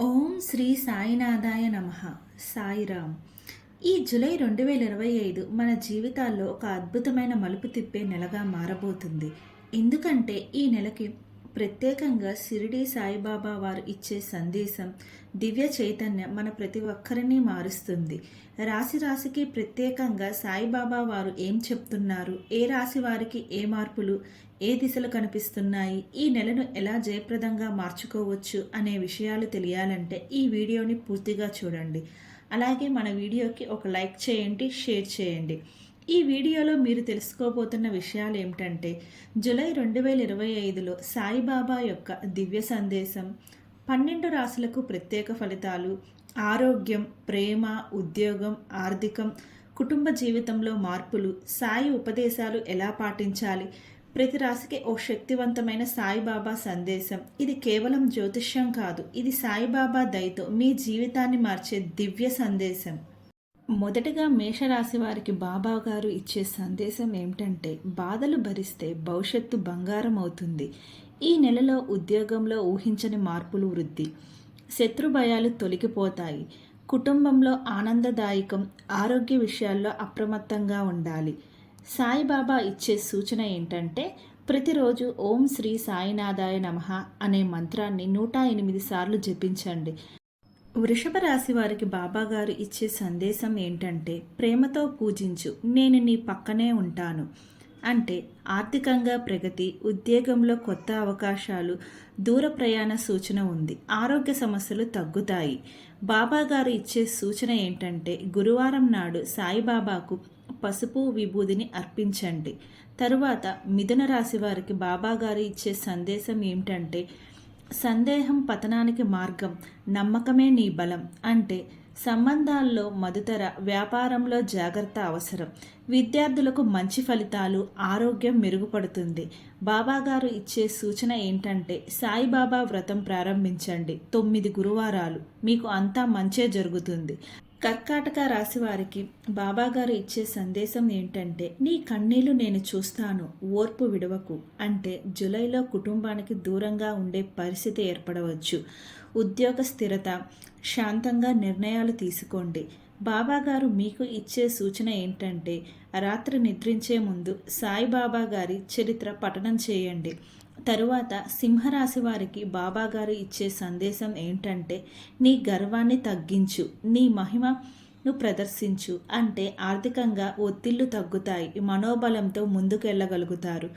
ఓం శ్రీ సాయినాథాయ నమ. సాయిరామ్. ఈ జూలై రెండు వేల ఇరవై ఐదు మన జీవితాల్లో ఒక అద్భుతమైన మలుపు తిప్పే నెలగా మారబోతుంది. ఎందుకంటే ఈ నెలకి ప్రత్యేకంగా షిరిడి సాయిబాబా వారు ఇచ్చే సందేశం దివ్య చైతన్యం మన ప్రతి ఒక్కరిని మారుస్తుంది. రాశి రాశికి ప్రత్యేకంగా సాయిబాబా వారు ఏం చెప్తున్నారు? ఏ రాశి వారికి ఏ మార్పులు ఏ దిశలు కనిపిస్తున్నాయి? ఈ నెలను ఎలా జయప్రదంగా మార్చుకోవచ్చు అనే విషయాలు తెలియాలంటే ఈ వీడియోని పూర్తిగా చూడండి. అలాగే మన వీడియోకి ఒక లైక్ చేయండి షేర్ చేయండి. ఈ వీడియోలో మీరు తెలుసుకోబోతున్న విషయాలు ఏమిటంటే జూలై రెండు వేల ఇరవై ఐదులో సాయిబాబా యొక్క దివ్య సందేశం పన్నెండు రాశులకు ప్రత్యేక ఫలితాలు ఆరోగ్యం ప్రేమ ఉద్యోగం ఆర్థికం కుటుంబ జీవితంలో మార్పులు సాయి ఉపదేశాలు ఎలా పాటించాలి ప్రతి రాశికి ఓ శక్తివంతమైన సాయిబాబా సందేశం. ఇది కేవలం జ్యోతిష్యం కాదు ఇది సాయిబాబా దయతో మీ జీవితాన్ని మార్చే దివ్య సందేశం. మొదటగా మేషరాశి వారికి బాబా గారు ఇచ్చే సందేశం ఏమిటంటే బాధలు భరిస్తే భవిష్యత్తు బంగారం అవుతుంది. ఈ నెలలో ఉద్యోగంలో ఊహించని మార్పులు వృద్ధి. శత్రు భయాలు తొలగిపోతాయి. కుటుంబంలో ఆనందదాయకం ఆరోగ్య విషయాల్లో అప్రమత్తంగా ఉండాలి. సాయిబాబా ఇచ్చే సూచన ఏంటంటే ప్రతిరోజు ఓం శ్రీ సాయినాథాయ నమః అనే మంత్రాన్ని నూట ఎనిమిది సార్లు జపించండి. వృషభ రాశి వారికి బాబా గారు ఇచ్చే సందేశం ఏంటంటే ప్రేమతో పూజించు నేను నీ పక్కనే ఉంటాను. అంటే ఆర్థికంగా ప్రగతి ఉద్యోగంలో కొత్త అవకాశాలు దూర ప్రయాణ సూచన ఉంది ఆరోగ్య సమస్యలు తగ్గుతాయి. బాబాగారు ఇచ్చే సూచన ఏంటంటే గురువారం నాడు సాయిబాబాకు పసుపు విభూదిని అర్పించండి. తరువాత మిథున రాశి వారికి బాబా గారు ఇచ్చే సందేశం ఏమిటంటే సందేహం పతనానికి మార్గం నమ్మకమే నీ బలం అంటే సంబంధాల్లో మదుతర వ్యాపారంలో జాగ్రత్త అవసరం. విద్యార్థులకు మంచి ఫలితాలు ఆరోగ్యం మెరుగుపడుతుంది. బాబాగారు ఇచ్చే సూచన ఏంటంటే సాయిబాబా వ్రతం ప్రారంభించండి. తొమ్మిది గురువారాలు. మీకు అంతా మంచే జరుగుతుంది. కర్కాటక రాశి వారికి బాబాగారు ఇచ్చే సందేశం ఏంటంటే నీ కన్నీళ్ళు నేను చూస్తాను ఓర్పు విడవకు. అంటే జులైలో కుటుంబానికి దూరంగా ఉండే పరిస్థితి ఏర్పడవచ్చు. ఉద్యోగ స్థిరత శాంతంగా నిర్ణయాలు తీసుకోండి. బాబాగారు మీకు ఇచ్చే సూచన ఏంటంటే రాత్రి నిద్రించే ముందు సాయిబాబా గారి చరిత్ర పఠనం చేయండి. తరువాత సింహరాశి వారికి బాబాగారు ఇచ్చే సందేశం ఏంటంటే నీ గర్వాన్ని తగ్గించు నీ మహిమను ప్రదర్శించు అంటే ఆర్థికంగా ఒత్తిళ్ళు తగ్గుతాయి మనోబలంతో ముందుకెళ్ళగలుగుతారు.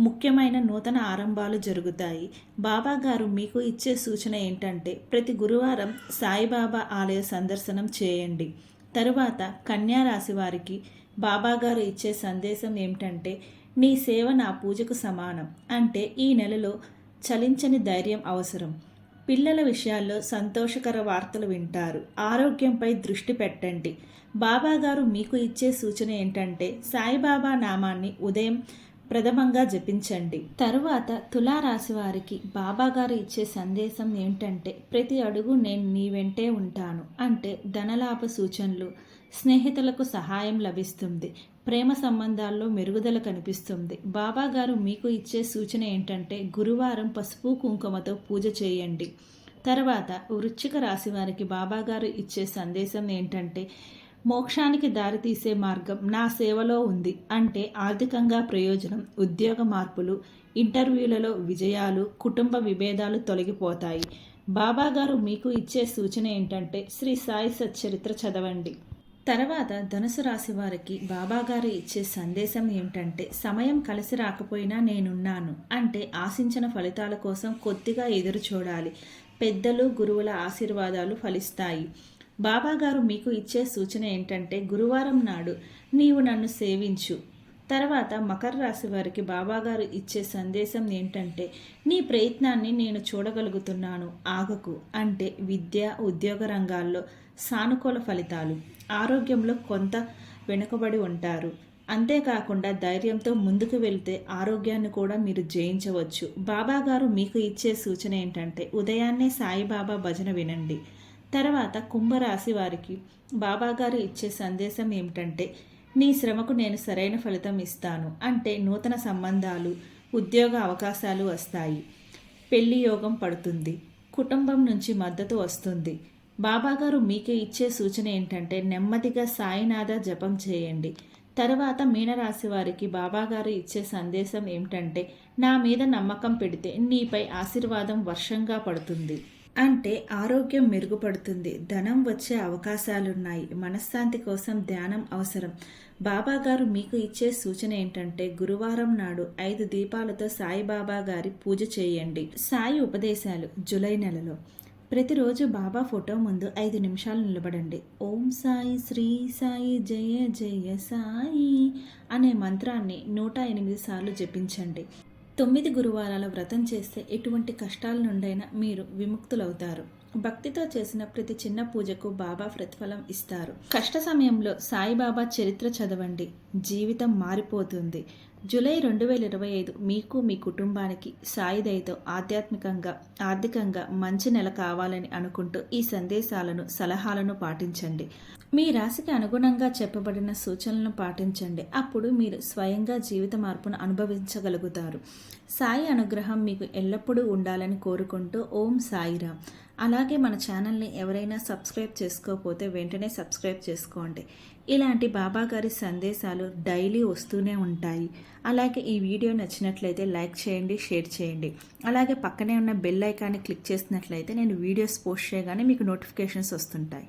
ముఖ్యమైన నూతన ఆరంభాలు జరుగుతాయి. బాబా గారు మీకు ఇచ్చే సూచన ఏంటంటే ప్రతి గురువారం సాయిబాబా ఆలయ సందర్శనం చేయండి. తరువాత కన్యా రాశి వారికి బాబాగారు ఇచ్చే సందేశం ఏమిటంటే నీ సేవ నా పూజకు సమానం అంటే ఈ నెలలో చలించని ధైర్యం అవసరం. పిల్లల విషయాల్లో సంతోషకర వార్తలు వింటారు. ఆరోగ్యంపై దృష్టి పెట్టండి. బాబాగారు మీకు ఇచ్చే సూచన ఏంటంటే సాయిబాబా నామాన్ని ఉదయం ప్రథమంగా జపించండి. తరువాత తులారాశి వారికి బాబాగారు ఇచ్చే సందేశం ఏంటంటే ప్రతి అడుగు నేను నీ వెంటే ఉంటాను. అంటే ధనలాభ సూచనలు స్నేహితులకు సహాయం లభిస్తుంది. ప్రేమ సంబంధాల్లో మెరుగుదల కనిపిస్తుంది. బాబాగారు మీకు ఇచ్చే సూచన ఏంటంటే గురువారం పసుపు కుంకుమతో పూజ చేయండి. తర్వాత వృశ్చిక రాశి వారికి బాబాగారు ఇచ్చే సందేశం ఏంటంటే మోక్షానికి దారితీసే మార్గం నా సేవలో ఉంది అంటే ఆర్థికంగా ప్రయోజనం ఉద్యోగ మార్పులు ఇంటర్వ్యూలలో విజయాలు కుటుంబ విభేదాలు తొలగిపోతాయి. బాబాగారు మీకు ఇచ్చే సూచన ఏంటంటే శ్రీ సాయి సచ్చరిత్ర చదవండి. తర్వాత ధనుసు రాశి వారికి బాబాగారు ఇచ్చే సందేశం ఏమిటంటే సమయం కలిసి రాకపోయినా నేనున్నాను అంటే ఆశించిన ఫలితాల కోసం కొద్దిగా ఎదురు చూడాలి. పెద్దలు గురువుల ఆశీర్వాదాలు ఫలిస్తాయి. బాబాగారు మీకు ఇచ్చే సూచన ఏంటంటే గురువారం నాడు నీవు నన్ను సేవించు. తర్వాత మకర రాశి వారికి బాబాగారు ఇచ్చే సందేశం ఏంటంటే నీ ప్రయత్నాన్ని నేను చూడగలుగుతున్నాను ఆగకు అంటే విద్య ఉద్యోగ రంగాల్లో సానుకూల ఫలితాలు ఆరోగ్యంలో కొంత వెనుకబడి ఉంటారు. అంతేకాకుండా ధైర్యంతో ముందుకు వెళ్తే ఆరోగ్యాన్ని కూడా మీరు జయించవచ్చు. బాబాగారు మీకు ఇచ్చే సూచన ఏంటంటే ఉదయాన్నే సాయిబాబా భజన వినండి. తర్వాత కుంభరాశి వారికి బాబాగారు ఇచ్చే సందేశం ఏమిటంటే నీ శ్రమకు నేను సరైన ఫలితం ఇస్తాను. అంటే నూతన సంబంధాలు ఉద్యోగ అవకాశాలు వస్తాయి. పెళ్ళి యోగం పడుతుంది. కుటుంబం నుంచి మద్దతు వస్తుంది. బాబాగారు మీకు ఇచ్చే సూచన ఏంటంటే నెమ్మదిగా సాయినాథ జపం చేయండి. తర్వాత మీనరాశి వారికి బాబాగారు ఇచ్చే సందేశం ఏమిటంటే నా మీద నమ్మకం పెడితే నీపై ఆశీర్వాదం వర్షంగా పడుతుంది. అంటే ఆరోగ్యం మెరుగుపడుతుంది. ధనం వచ్చే అవకాశాలున్నాయి. మనశ్శాంతి కోసం ధ్యానం అవసరం. బాబా గారు మీకు ఇచ్చే సూచన ఏంటంటే గురువారం నాడు ఐదు దీపాలతో సాయిబాబా గారి పూజ చేయండి. సాయి ఉపదేశాలు జూలై నెలలో. ప్రతిరోజు బాబా ఫోటో ముందు ఐదు నిమిషాలు నిలబడండి. ఓం సాయి శ్రీ సాయి జయ జయ సాయి అనే మంత్రాన్ని నూట ఎనిమిది సార్లు జపించండి. తొమ్మిది గురువారాల వ్రతం చేస్తే ఎటువంటి కష్టాల నుండైనా మీరు విముక్తులవుతారు. భక్తితో చేసిన ప్రతి చిన్న పూజకు బాబా ప్రతిఫలం ఇస్తారు. కష్ట సమయంలో సాయిబాబా చరిత్ర చదవండి. జీవితం మారిపోతుంది. జూలై రెండు వేల ఇరవై ఐదు మీకు మీ కుటుంబానికి సాయిదయతో ఆధ్యాత్మికంగా ఆర్థికంగా మంచి నెల కావాలని అనుకుంటూ ఈ సందేశాలను సలహాలను పాటించండి. మీ రాశికి అనుగుణంగా చెప్పబడిన సూచనలను పాటించండి. అప్పుడు మీరు స్వయంగా జీవిత మార్పును అనుభవించగలుగుతారు. సాయి అనుగ్రహం మీకు ఎల్లప్పుడూ ఉండాలని కోరుకుంటూ ఓం సాయిరామ్. అలాగే మన ఛానల్ని ఎవరైనా సబ్స్క్రైబ్ చేసుకోకపోతే వెంటనే సబ్స్క్రైబ్ చేసుకోండి. ఇలాంటి బాబా గారి సందేశాలు డైలీ వస్తూనే ఉంటాయి. అలాగే ఈ వీడియో నచ్చినట్లయితే లైక్ చేయండి షేర్ చేయండి. అలాగే పక్కనే ఉన్న బెల్ ఐకాన్ని క్లిక్ చేసినట్లయితే నేను వీడియోస్ పోస్ట్ చేయగానే మీకు నోటిఫికేషన్స్ వస్తుంటాయి.